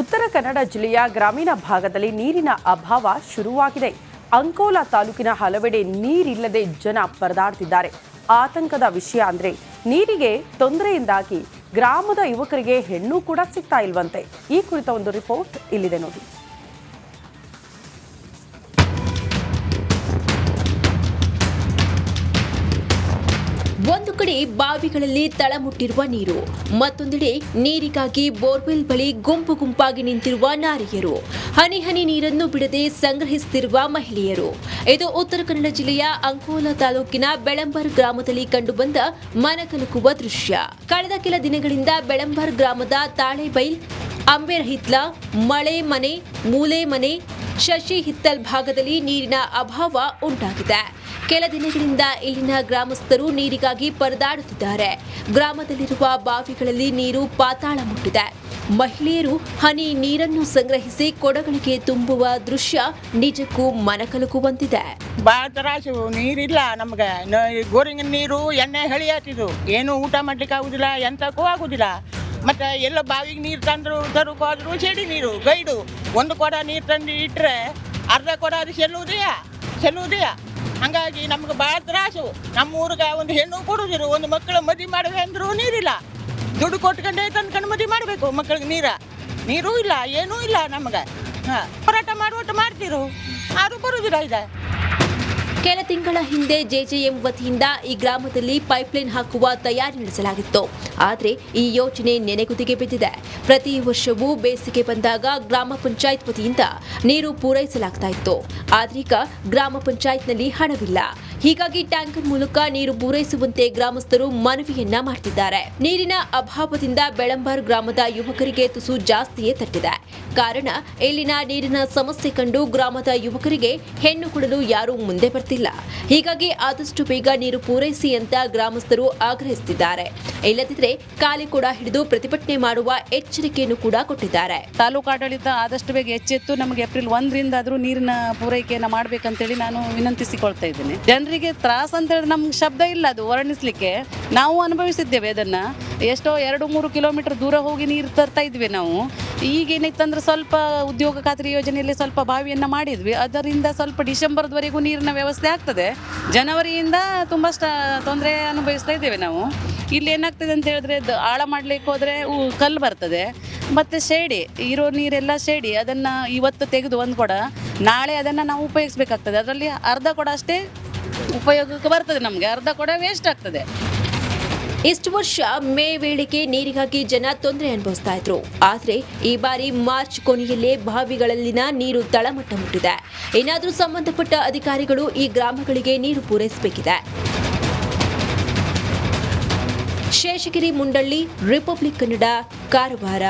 ಉತ್ತರ ಕನ್ನಡ ಜಿಲ್ಲೆಯ ಗ್ರಾಮೀಣ ಭಾಗದಲ್ಲಿ ನೀರಿನ ಅಭಾವ ಶುರುವಾಗಿದೆ. ಅಂಕೋಲಾ ತಾಲೂಕಿನ ಹಲವೆಡೆ ನೀರಿಲ್ಲದೆ ಜನ ಪರದಾಡ್ತಿದ್ದಾರೆ. ಆತಂಕದ ವಿಷಯ ಅಂದ್ರೆ ನೀರಿಗೆ ತೊಂದರೆಯಿಂದಾಗಿ ಗ್ರಾಮದ ಯುವಕರಿಗೆ ಹೆಣ್ಣು ಕೂಡ ಸಿಗ್ತಾ ಇಲ್ವಂತೆ. ಈ ಕುರಿತ ಒಂದು ರಿಪೋರ್ಟ್ ಇಲ್ಲಿದೆ ನೋಡಿ. ಒಂದು ಕಡೆ ಬಾವಿಗಳಲ್ಲಿ ತಳಮುಟ್ಟಿರುವ ನೀರು, ಮತ್ತೊಂದೆಡೆ ನೀರಿಗಾಗಿ ಬೋರ್ವೆಲ್ ಬಳಿ ಗುಂಪು ಗುಂಪಾಗಿ ನಿಂತಿರುವ ನಾರಿಯರು. ಹನಿ ಹನಿ ನೀರನ್ನು ಬಿಡದೆ ಸಂಗ್ರಹಿಸುತ್ತಿರುವ ಮಹಿಳೆಯರು. ಇದು ಉತ್ತರ ಕನ್ನಡ ಜಿಲ್ಲೆಯ ಅಂಕೋಲಾ ತಾಲೂಕಿನ ಬೆಳಂಬರ್ ಗ್ರಾಮದಲ್ಲಿ ಕಂಡುಬಂದ ಮನಕಲುಕುವ ದೃಶ್ಯ. ಕಳೆದ ಕೆಲ ದಿನಗಳಿಂದ ಬೆಳಂಬರ್ ಗ್ರಾಮದ ತಾಳೆಬೈಲ್ ಅಂಬೆರಹಿತ್ಲ ಮಳೆ ಮನೆ, ಮೂಲೆ ಮನೆ ಶಶಿ ಹಿತ್ತಲ್ ಭಾಗದಲ್ಲಿ ನೀರಿನ ಅಭಾವ ಉಂಟಾಗಿದೆ. ಕೆಲ ದಿನಗಳಿಂದ ಇಲ್ಲಿನ ಗ್ರಾಮಸ್ಥರು ನೀರಿಗಾಗಿ ಪರದಾಡುತ್ತಿದ್ದಾರೆ. ಗ್ರಾಮದಲ್ಲಿರುವ ಬಾವಿಗಳಲ್ಲಿ ನೀರು ಪಾತಾಳ ಮುಟ್ಟಿದೆ. ಮಹಿಳೆಯರು ಹನಿ ನೀರನ್ನು ಸಂಗ್ರಹಿಸಿ ಕೊಡಗಳಿಗೆ ತುಂಬುವ ದೃಶ್ಯ ನಿಜಕ್ಕೂ ಮನಕಲುಕುವಂತಿದೆ. ಭಾಳ ತ್ರಾಸು ನೀರಿಲ್ಲ ನಮ್ಗೆ. ಗೋರಿಂಗ್ ನೀರು ಎಣ್ಣೆ ಹಳಿ ಏನು ಊಟ ಮಾಡ್ಲಿಕ್ಕೆ ಆಗುದಿಲ್ಲ ಎಂತಕ್ಕೂ ಆಗುದಿಲ್ಲ. ಮತ್ತೆ ಎಲ್ಲ ಬಾವಿಗೆ ನೀರು ತಂದ್ರು ತರಕ್ಕೆ ಹೋದ್ರು ಚಡಿ ನೀರು, ಗೈಡು. ಒಂದು ಕೊಡ ನೀರು ತಂದು ಇಟ್ಟರೆ ಅರ್ಧ ಕೊಡ ಅದು ಚೆಲ್ಲುವುದೆಯಾ? ಚೆಲ್ಲುವುದೆಯಾ? ಹಂಗಾಗಿ ನಮ್ಗೆ ಭಾಳ ತ್ರಾಸು. ನಮ್ಮ ಊರಿಗೆ ಒಂದು ಹೆಣ್ಣು ಕೊಡುವುದಿರು ಒಂದು ಮಕ್ಕಳು ಮದುವೆ ಮಾಡುವೆ ಅಂದರೂ ನೀರಿಲ್ಲ. ದುಡ್ಡು ಕೊಟ್ಕೊಂಡೇ ತಂದ್ಕೊಂಡು ಮದುವೆ ಮಾಡಬೇಕು ಮಕ್ಕಳಿಗೆ ನೀರ. ನೀರೂ ಇಲ್ಲ, ಏನೂ ಇಲ್ಲ ನಮ್ಗೆ. ಹಾಂ ಹೋರಾಟ ಮಾಡುವಟ್ಟು ಮಾಡ್ತಿರು. ಯಾರು ಬರುದಿಲ್ಲ ಇದೆ. ಕೆಲ ತಿಂಗಳ ಹಿಂದೆ ಜೆಜೆಎಂ ವತಿಯಿಂದ ಈ ಗ್ರಾಮದಲ್ಲಿ ಪೈಪ್ಲೈನ್ ಹಾಕುವ ತಯಾರಿ ನಡೆಸಲಾಗಿತ್ತು. ಆದರೆ ಈ ಯೋಜನೆ ನೆನೆಗುದಿಗೆ ಬಿದ್ದಿದೆ. ಪ್ರತಿ ವರ್ಷವೂ ಬೇಸಿಗೆ ಬಂದಾಗ ಗ್ರಾಮ ಪಂಚಾಯತ್ ವತಿಯಿಂದ ನೀರು ಪೂರೈಸಲಾಗ್ತಾ ಇತ್ತು. ಆದ್ರೀಗ ಗ್ರಾಮ ಪಂಚಾಯತ್ನಲ್ಲಿ ಹಣವಿಲ್ಲ. ಹೀಗಾಗಿ ಟ್ಯಾಂಕರ್ ಮೂಲಕ ನೀರು ಪೂರೈಸುವಂತೆ ಗ್ರಾಮಸ್ಥರು ಮನವಿಯನ್ನ ಮಾಡ್ತಿದ್ದಾರೆ. ನೀರಿನ ಅಭಾವದಿಂದ ಬೆಳಂಬಾರ್ ಗ್ರಾಮದ ಯುವಕರಿಗೆ ತುಸು ಜಾಸ್ತಿಯೇ ತಟ್ಟಿದೆ. ಕಾರಣ, ಇಲ್ಲಿನ ನೀರಿನ ಸಮಸ್ಯೆ ಕಂಡು ಗ್ರಾಮದ ಯುವಕರಿಗೆ ಹೆಣ್ಣು ಕೊಡಲು ಯಾರೂ ಮುಂದೆ ಬರ್ತಿಲ್ಲ. ಹೀಗಾಗಿ ಆದಷ್ಟು ಬೇಗ ನೀರು ಪೂರೈಸಿ ಅಂತ ಗ್ರಾಮಸ್ಥರು ಆಗ್ರಹಿಸುತ್ತಿದ್ದಾರೆ. ಇಲ್ಲದಿದ್ರೆ ಖಾಲಿ ಕೂಡ ಹಿಡಿದು ಪ್ರತಿಭಟನೆ ಮಾಡುವ ಎಚ್ಚರಿಕೆಯನ್ನು ಕೂಡ ಕೊಟ್ಟಿದ್ದಾರೆ. ತಾಲೂಕು ಆಡಳಿತ ಆದಷ್ಟು ಬೇಗ ಎಚ್ಚೆತ್ತು ನಮಗೆ ಏಪ್ರಿಲ್ ಒಂದರಿಂದ ಆದರೂ ನೀರಿನ ಪೂರೈಕೆಯನ್ನು ಮಾಡ್ಬೇಕಂತೇಳಿ ನಾನು ವಿನಂತಿಸಿಕೊಳ್ತಾ ಇದ್ದೇನೆ. ಜನರಿಗೆ ತ್ರಾಸ ಅಂತ ಹೇಳಿದ್ರೆ ನಮ್ಗೆ ಶಬ್ದ ಇಲ್ಲ ಅದು ವರ್ಣಿಸ್ಲಿಕ್ಕೆ. ನಾವು ಅನುಭವಿಸಿದ್ದೇವೆ ಅದನ್ನ. ಎಷ್ಟೋ ಎರಡು ಮೂರು ಕಿಲೋಮೀಟರ್ ದೂರ ಹೋಗಿ ನೀರು ತರ್ತಾ ಇದ್ವಿ ನಾವು. ಈಗ ಏನಿತ್ತಂದ್ರೆ ಸ್ವಲ್ಪ ಉದ್ಯೋಗ ಖಾತ್ರಿ ಯೋಜನೆಯಲ್ಲಿ ಸ್ವಲ್ಪ ಬಾವಿಯನ್ನು ಮಾಡಿದ್ವಿ. ಅದರಿಂದ ಸ್ವಲ್ಪ ಡಿಸೆಂಬರ್ವರೆಗೂ ನೀರಿನ ವ್ಯವಸ್ಥೆ ಆಗ್ತದೆ. ಜನವರಿಯಿಂದ ತುಂಬ ಸ್ಟ, ತೊಂದರೆ ಅನುಭವಿಸ್ತಾ ಇದ್ದೇವೆ ನಾವು. ಇಲ್ಲಿ ಏನಾಗ್ತದೆ ಅಂತ ಹೇಳಿದ್ರೆ ಆಳ ಮಾಡಲಿಕ್ಕೆ ಹೋದರೆ ಕಲ್ಲು ಬರ್ತದೆ. ಮತ್ತೆ ಶೇಡಿ, ಇರೋ ನೀರೆಲ್ಲ ಶೇಡಿ, ಅದನ್ನ ಇವತ್ತು ತೆಗೆದು ಒಂದು ಕೊಡ. ನಾಳೆ ಅದನ್ನ ನಾವು ಉಪಯೋಗಿಸ್ಬೇಕಾಗ್ತದೆ. ಅದರಲ್ಲಿ ಅರ್ಧ ಕೊಡ ಅಷ್ಟೇ ಉಪಯೋಗಕ್ಕೆ ಬರ್ತದೆ ನಮಗೆ. ಅರ್ಧ ಕೊಡ ವೇಸ್ಟ್ ಆಗ್ತದೆ. ಇಷ್ಟು ವರ್ಷ ಮೇ ವೇಳೆಗೆ ನೀರಿಗಾಗಿ ಜನ ತೊಂದರೆ ಅನುಭವಿಸ್ತಾ ಇದ್ರು. ಆದರೆ ಈ ಬಾರಿ ಮಾರ್ಚ್ ಕೊನೆಯಲ್ಲೇ ಬಾವಿಗಳಲ್ಲಿನ ನೀರು ತಳಮಟ್ಟ ಮುಟ್ಟಿದೆ. ಏನಾದರೂ ಸಂಬಂಧಪಟ್ಟ ಅಧಿಕಾರಿಗಳು ಈ ಗ್ರಾಮಗಳಿಗೆ ನೀರು ಪೂರೈಸಬೇಕಿದೆ. ಶೇಷಗಿರಿ, ಮುಂಡಳ್ಳಿ, ರಿಪಬ್ಲಿಕ್ ಕನ್ನಡ, ಕಾರವಾರ.